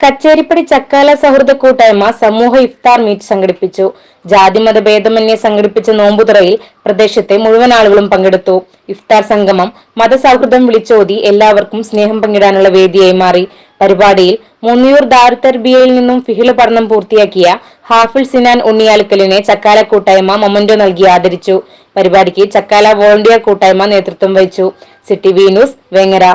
കച്ചേരിപ്പടി ചക്കാല സൗഹൃദ കൂട്ടായ്മ സമൂഹ ഇഫ്താർ മീറ്റ് സംഘടിപ്പിച്ചു. ജാതിമത ഭേദമന്യേ സംഘടിപ്പിച്ച നോമ്പുതുറയിൽ പ്രദേശത്തെ മുഴുവൻ ആളുകളും പങ്കെടുത്തു. ഇഫ്താർ സംഗമം മതസൗഹൃദം വിളിച്ചോതി എല്ലാവർക്കും സ്നേഹം പങ്കിടാനുള്ള വേദിയായി മാറി. പരിപാടിയിൽ മുന്നിയൂർ ദാരുത്തർബിയയിൽ നിന്നും ഫിഹിൾ പഠനം പൂർത്തിയാക്കിയ ഹാഫിൾ സിനാൻ ഉണ്ണിയാലിക്കലിനെ ചക്കാല കൂട്ടായ്മ മൊമന്റോ നൽകി ആദരിച്ചു. പരിപാടിക്ക് ചക്കാല വോളണ്ടിയർ കൂട്ടായ്മ നേതൃത്വം വഹിച്ചു. City V news Vengara.